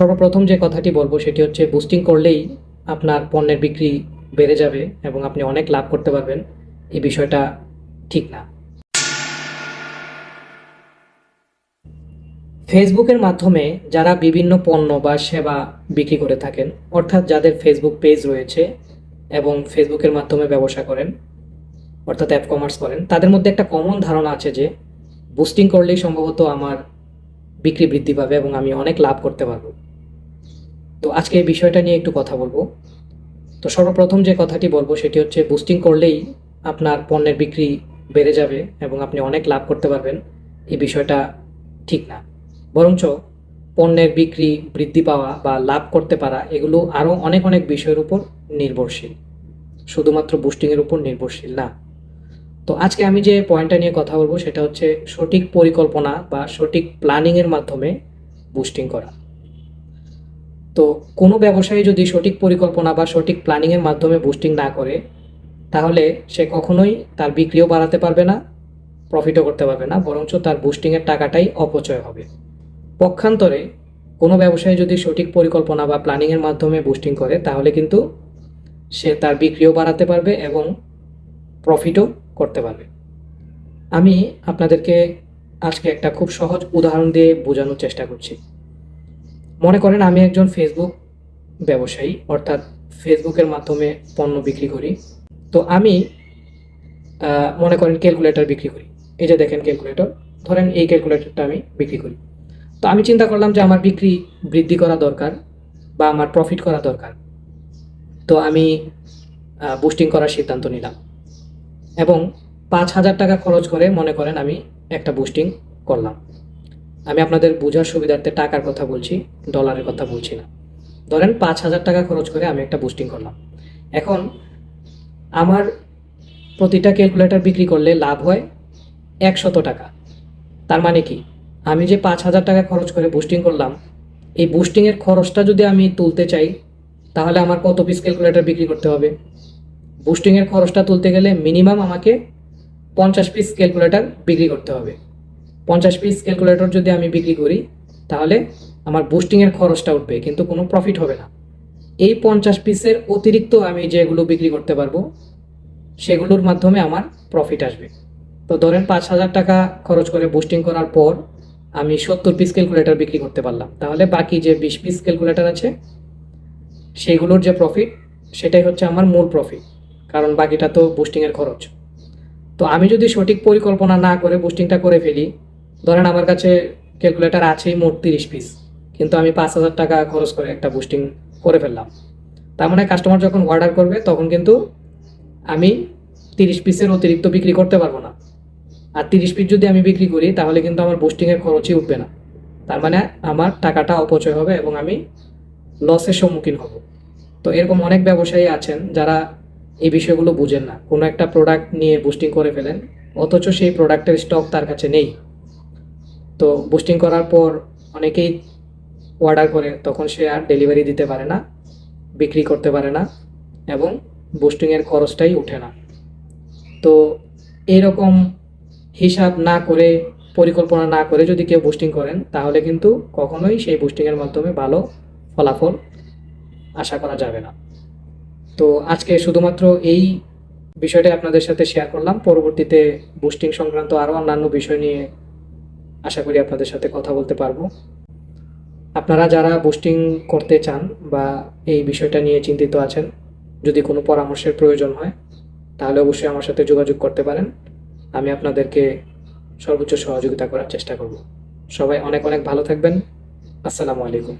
সর্বপ্রথম যে কথাটি বলব সেটি হচ্ছে বুস্টিং করলেই আপনার পণ্যের বিক্রি বেড়ে যাবে এবং আপনি অনেক লাভ করতে পারবেন। এই বিষয়টা ঠিক না। ফেসবুকের মাধ্যমে যারা বিভিন্ন পণ্য বা সেবা বিক্রি করে থাকেন, অর্থাৎ যাদের ফেসবুক পেজ রয়েছে এবং ফেসবুকের মাধ্যমে ব্যবসা করেন, অর্থাৎ অ্যাপ কমার্স করেন, তাদের মধ্যে একটা কমন ধারণা আছে যে বুস্টিং করলেই সম্ভবত আমার বিক্রি বৃদ্ধি পাবে এবং আমি অনেক লাভ করতে পারব। তো আজকে এই বিষয়টা নিয়ে একটু কথা বলব। তো সর্বপ্রথম যে কথাটি বলব সেটি হচ্ছে বুস্টিং করলেই আপনার পণ্যের বিক্রি বেড়ে যাবে এবং আপনি অনেক লাভ করতে পারবেন। এই বিষয়টা ঠিক না। বরঞ্চ পণ্যের বিক্রি বৃদ্ধি পাওয়া বা লাভ করতে পারা, এগুলো আরও অনেক অনেক বিষয়ের উপর নির্ভরশীল। শুধুমাত্র বুস্টিংয়ের উপর নির্ভরশীল না। তো আজকে আমি যে পয়েন্টটা নিয়ে কথা বলব সেটা হচ্ছে সঠিক পরিকল্পনা বা সঠিক প্ল্যানিংয়ের মাধ্যমে বুস্টিং করা। তো কোনো ব্যবসায়ী যদি সঠিক পরিকল্পনা বা সঠিক প্ল্যানিংয়ের মাধ্যমে বুস্টিং না করে, তাহলে সে কখনোই তার বিক্রিও বাড়াতে পারবে না প্রফিটও করতে পারবে না, বরঞ্চ তার বুস্টিংয়ের টাকাটাই অপচয় হবে। পক্ষান্তরে কোনো ব্যবসায়ী যদি সঠিক পরিকল্পনা বা প্ল্যানিংয়ের মাধ্যমে বুস্টিং করে, তাহলে কিন্তু সে তার বিক্রিও বাড়াতে পারবে এবং প্রফিটও করতে পারবে। আমি আপনাদেরকে আজকে একটা খুব সহজ উদাহরণ দিয়ে বোঝানোর চেষ্টা করছি। মনে করেন আমি একজন ফেসবুক ব্যবসায়ী, অর্থাৎ ফেসবুকের মাধ্যমে পণ্য বিক্রি করি। তো আমি মনে করেন ক্যালকুলেটর বিক্রি করি। এই যে দেখেন ক্যালকুলেটর ধরেন এই ক্যালকুলেটরটা আমি বিক্রি করি। তো আমি চিন্তা করলাম যে আমার বিক্রি বৃদ্ধি করা দরকার বা আমার প্রফিট করা দরকার। তো আমি বুস্টিং করার সিদ্ধান্ত নিলাম। এবং পাঁচ হাজার টাকা খরচ করে মনে করেন আমি একটা বুস্টিং করলাম। আমি আপনাদের বোঝার সুবিধার্থে টাকার কথা বলছি ডলারের কথা বলছি না। ধরেন পাঁচ হাজার টাকা খরচ করে আমি একটা বুস্টিং করলাম। এখন আমার প্রতিটা ক্যালকুলেটর বিক্রি করলে লাভ হয় একশত টাকা। তার মানে কি? আমি যে পাঁচ হাজার টাকা খরচ করে বুস্টিং করলাম, এই বুস্টিংয়ের খরচটা যদি আমি তুলতে চাই, তাহলে আমার কত পিস ক্যালকুলেটর বিক্রি করতে হবে? বুস্টিংয়ের খরচটা তুলতে গেলে মিনিমাম আমাকে পঞ্চাশ পিস ক্যালকুলেটর বিক্রি করতে হবে। পঞ্চাশ পিস ক্যালকুলেটর যদি আমি বিক্রি করি, তাহলে আমার বুস্টিংয়ের খরচটা উঠবে, কিন্তু কোনো প্রফিট হবে না। এই পঞ্চাশ পিসের অতিরিক্ত আমি যেগুলো বিক্রি করতে পারব, সেগুলোর মাধ্যমে আমার প্রফিট আসবে। তো ধরেন পাঁচ হাজার টাকা খরচ করে বুস্টিং করার পর আমি সত্তর পিস ক্যালকুলেটর বিক্রি করতে পারলাম। তাহলে বাকি যে বিশ পিস ক্যালকুলেটর আছে, সেগুলোর যে প্রফিট সেটাই হচ্ছে আমার মূল প্রফিট কারণ বাকিটা তো বুস্টিংয়ের খরচ। তো আমি যদি সঠিক পরিকল্পনা না করে বুস্টিংটা করে ফেলি ধরেন আমার কাছে ক্যালকুলেটার আছেই মোট তিরিশ পিস কিন্তু আমি পাঁচ হাজার টাকা খরচ করে একটা বুস্টিং করে ফেললাম। তার মানে কাস্টমার যখন অর্ডার করবে, তখন কিন্তু আমি তিরিশ পিসের অতিরিক্ত বিক্রি করতে পারব না। আর তিরিশ পিস যদি আমি বিক্রি করি, তাহলে কিন্তু আমার বুস্টিংয়ের খরচই উঠবে না। তার মানে আমার টাকাটা অপচয় হবে এবং আমি লসের সম্মুখীন হব। তো এরকম অনেক ব্যবসায়ী আছেন যারা এই বিষয়গুলো বুঝেন না। কোনো একটা প্রোডাক্ট নিয়ে বুস্টিং করে ফেলেন, অথচ সেই প্রোডাক্টের স্টক তার কাছে নেই। তো বুস্টিং করার পর অনেকেই অর্ডার করে, তখন সে আর ডেলিভারি দিতে পারে না, বিক্রি করতে পারে না এবং বুস্টিংয়ের খরচটাই ওঠে না। তো এইরকম হিসাব না করে, পরিকল্পনা না করে যদি কেউ বুস্টিং করেন, তাহলে কিন্তু কখনোই সেই বুস্টিংয়ের মাধ্যমে ভালো ফলাফল আশা করা যাবে না। তো আজকে শুধুমাত্র এই বিষয়টা আপনাদের সাথে শেয়ার করলাম। পরবর্তীতে বুস্টিং সংক্রান্ত আরও অন্যান্য বিষয় নিয়ে আশা করি আপনাদের সাথে কথা বলতে পারব। আপনারা যারা বুস্টিং করতে চান বা এই বিষয়টা নিয়ে চিন্তিত আছেন, যদি কোনো পরামর্শের প্রয়োজন হয়, তাহলে অবশ্যই আমার সাথে যোগাযোগ করতে পারেন। আমি আপনাদেরকে সর্বোচ্চ সহযোগিতা করার চেষ্টা করব। সবাই অনেক অনেক ভালো থাকবেন। আসসালামু আলাইকুম।